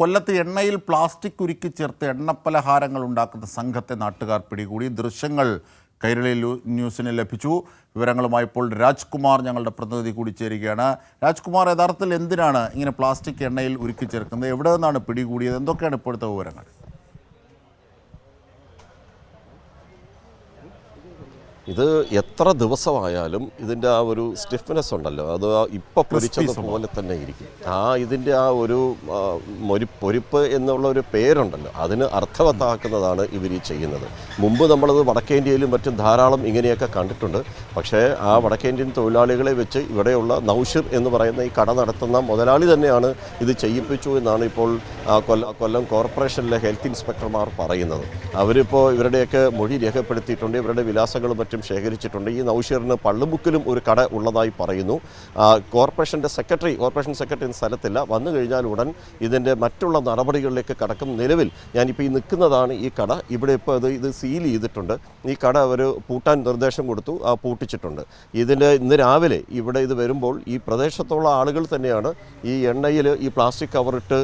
കൊല്ലത്ത് എണ്ണയിൽ പ്ലാസ്റ്റിക് ഉരുക്കി ചേർത്ത് എണ്ണപ്പലഹാരങ്ങൾ ഉണ്ടാക്കുന്ന സംഘത്തെ നാട്ടുകാർ പിടികൂടി. ദൃശ്യങ്ങൾ കൈരളി ന്യൂസിന് ലഭിച്ചു. വിവരങ്ങളുമായി ഇപ്പോൾ രാജ്കുമാർ ഞങ്ങളുടെ പ്രതിനിധി കൂടി ചേരുകയാണ്. രാജ്കുമാർ യഥാർത്ഥത്തിൽ എന്തിനാണ് ഇങ്ങനെ പ്ലാസ്റ്റിക് എണ്ണയിൽ ഉരുക്കി ചേർക്കുന്നത്? എവിടെ നിന്നാണ് പിടികൂടിയത്? എന്തൊക്കെയാണ് ഇപ്പോഴത്തെ വിവരങ്ങൾ? ഇത് എത്ര ദിവസമായാലും ഇതിന്റെ ആ ഒരു സ്റ്റിഫ്നെസ് ഉണ്ടല്ലോ. അത് ഇപ്പോൾ പൊരിച്ചതുപോലെ തന്നെ ഇരിക്കും. ആ ഇതിന്റെ ആ ഒരു മൊരി പൊരിപ്പ് എന്നുള്ള ഒരു പേരുണ്ടല്ലോ. അതിന് അർത്ഥവത്താക്കുന്നതാണ് ഇവർ ഈ ചെയ്യുന്നത്. മുമ്പ് നമ്മളത് വടക്കേന്ത്യയിലും മറ്റും ധാരാളം ഇങ്ങനെയൊക്കെ കണ്ടിട്ടുണ്ട്. പക്ഷേ ആ വടക്കേന്ത്യൻ തൊഴിലാളികളെ വെച്ച് ഇവിടെയുള്ള നൗഷിർ എന്ന് പറയുന്ന ഈ കട നടത്തുന്ന മുതലാളി തന്നെയാണ് ഇത് ചെയ്യിപ്പിച്ചു എന്നാണ് ഇപ്പോൾ കൊല്ലം കൊല്ലം കോർപ്പറേഷനിലെ ഹെൽത്ത് ഇൻസ്പെക്ടർമാർ പറയുന്നത്. അവരിപ്പോൾ ഇവരുടെയൊക്കെ മൊഴി രേഖപ്പെടുത്തിയിട്ടുണ്ട്. ഇവരുടെ വിലാസങ്ങളും മറ്റും ശേഖരിച്ചിട്ടുണ്ട്. ഈ നൌഷീറിന് പള്ളുമുക്കിലും ഒരു കട ഉള്ളതായി പറയുന്നു. കോർപ്പറേഷന്റെ സെക്രട്ടറി കോർപ്പറേഷൻ സെക്രട്ടറി സ്ഥലത്തില്ല. വന്നു കഴിഞ്ഞാൽ ഉടൻ ഇതിന്റെ മറ്റുള്ള നടപടികളിലേക്ക് കടക്കും നിലവിൽ. ഞാനിപ്പോൾ ഈ നിൽക്കുന്നതാണ് ഈ കട. ഇവിടെ ഇപ്പോൾ അത് ഇത് സീൽ ചെയ്തിട്ടുണ്ട്. ഈ കട അവർ പൂട്ടാൻ നിർദ്ദേശം കൊടുത്തു ആ പൂട്ടിച്ചിട്ടുണ്ട്. ഇതിന്റെ ഇന്ന് രാവിലെ ഇവിടെ ഇത് വരുമ്പോൾ ഈ പ്രദേശത്തുള്ള ആളുകൾ തന്നെയാണ് ഈ എണ്ണയിൽ ഈ പ്ലാസ്റ്റിക് കവറിട്ട്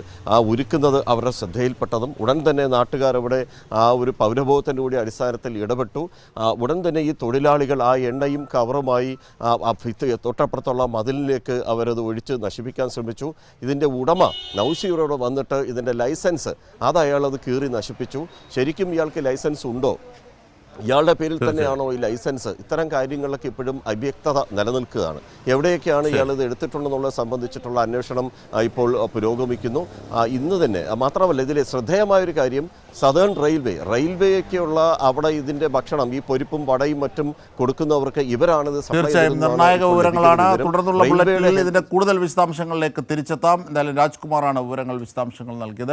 ഉരുക്കുന്നത് അവരുടെ ശ്രദ്ധയിൽപ്പെട്ടതും. ഉടൻ തന്നെ നാട്ടുകാരവിടെ ആ ഒരു പൗരബോധത്തിന്റെ കൂടി അടിസ്ഥാനത്തിൽ ഇടപെട്ടു. ഉടൻ തന്നെ ഈ തൊഴിലാളികൾ ആ എണ്ണയും കവറുമായി തൊട്ടപ്പുറത്തുള്ള മതിലിലേക്ക് അവരത് ഒഴിച്ച് നശിപ്പിക്കാൻ ശ്രമിച്ചു. ഇതിന്റെ ഉടമ നൗഷീറോട് വന്നിട്ട് ഇതിന്റെ ലൈസൻസ് അത് അയാളത് കീറി നശിപ്പിച്ചു. ശരിക്കും ഇയാൾക്ക് ലൈസൻസ് ഉണ്ടോ? ഇയാളുടെ പേരിൽ തന്നെയാണോ ഈ ലൈസൻസ്? ഇത്തരം കാര്യങ്ങളിലൊക്കെ ഇപ്പോഴും അവ്യക്തത നിലനിൽക്കുകയാണ്. എവിടെയൊക്കെയാണ് ഇയാൾ ഇത് എടുത്തിട്ടുണ്ടെന്നുള്ളത് സംബന്ധിച്ചിട്ടുള്ള അന്വേഷണം ഇപ്പോൾ പുരോഗമിക്കുന്നു. ഇന്ന് തന്നെ മാത്രമല്ല ഇതിൽ ശ്രദ്ധേയമായൊരു കാര്യം സതേൺ റെയിൽവേ. റെയിൽവേയൊക്കെയുള്ള അവിടെ ഇതിന്റെ ഭക്ഷണം ഈ പൊരിപ്പും വടയും മറ്റും കൊടുക്കുന്നവർക്ക് ഇവരാണിത് തീർച്ചയായും. നിർണായക വിവരങ്ങളാണ്. തുടർന്നുള്ള ബുള്ളറ്റിനിൽ ഇതിന്റെ കൂടുതൽ വിശദാംശങ്ങളിലേക്ക് തിരിച്ചെത്താം. എന്തായാലും രാജ്കുമാറാണ് വിവരങ്ങൾ വിശദാംശങ്ങൾ നൽകിയത്.